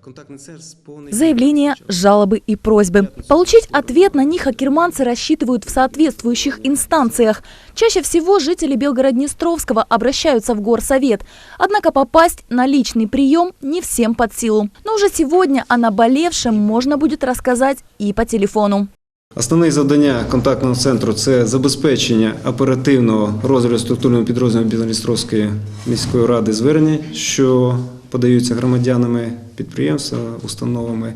Контактний центр сповнений Заявления, жалобы и просьбы. Получить ответ на них акерманцы рассчитывают в соответствующих инстанциях. Чаще всего жители Белгород-Днестровского обращаются в горсовет. Однако попасть на личный прием не всем под силу. Но уже сегодня о наболевшем можно будет рассказать и по телефону. Основні завдання контактного центру це забезпечення оперативного розгляду структурного підрозділу Білорістровської міської ради звернень, що подаються громадянами підприємства, установами.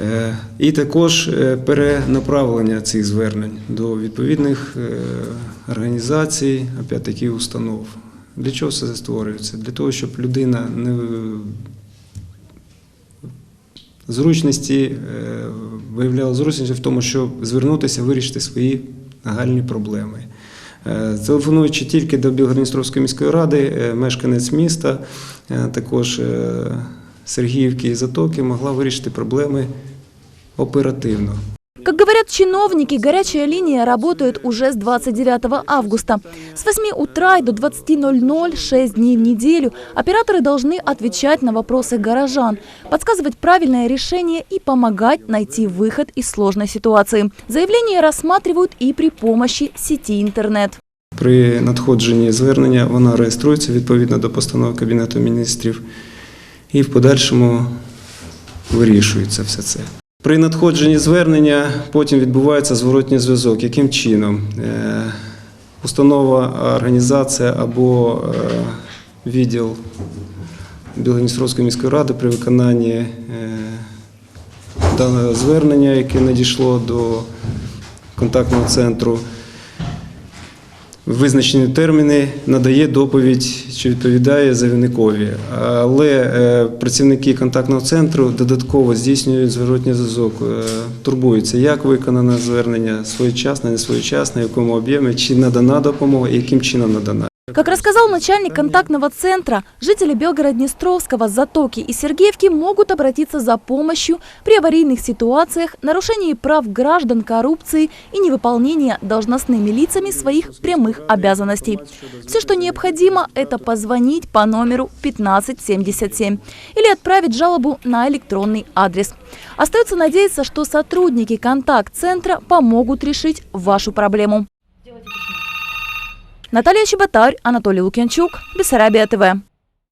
Е, І також е, перенаправлення цих звернень до відповідних е, організацій, опять-таки установ. Для чого все це створюється? Для того, щоб людина не зручності, виявляла зручності в тому, щоб звернутися, вирішити свої нагальні проблеми. Телефонуючи тільки до Білгородністровської міської ради, мешканець міста, також Сергіївки і Затоки могла вирішити проблеми оперативно. Как говорят чиновники, горячая линия работает уже с 29 августа. С 8 утра и до 20.00 6 дней в неделю операторы должны отвечать на вопросы горожан, подсказывать правильное решение и помогать найти выход из сложной ситуации. Заявления рассматривают и при помощи сети интернет. При надходженні звернення вона реєструється відповідно до постанови Кабінету міністрів І в подальшому вирішується все це. При надходженні звернення потім відбувається зворотній зв'язок. Яким чином? Е, Установа, організація або е, відділ Білгородністровської міської ради при виконанні е, даного звернення, яке надійшло до контактного центру, визначені терміни надає доповідь, чи відповідає заявникові. Але е, працівники контактного центру додатково здійснюють зворотній зв'язок, е, турбуються, як виконане звернення, своєчасне, не своєчасне, в якому об'ємі, чи надана допомога, і яким чином надана. Как рассказал начальник контактного центра, жители Белгород-Днестровского, Затоки и Сергеевки могут обратиться за помощью при аварийных ситуациях, нарушении прав граждан, коррупции и невыполнении должностными лицами своих прямых обязанностей. Все, что необходимо, это позвонить по номеру 1577 или отправить жалобу на электронный адрес. Остается надеяться, что сотрудники контакт-центра помогут решить вашу проблему. Наталія Чеботарь, Анатолій Лук'янчук, Бісарабія ТВ.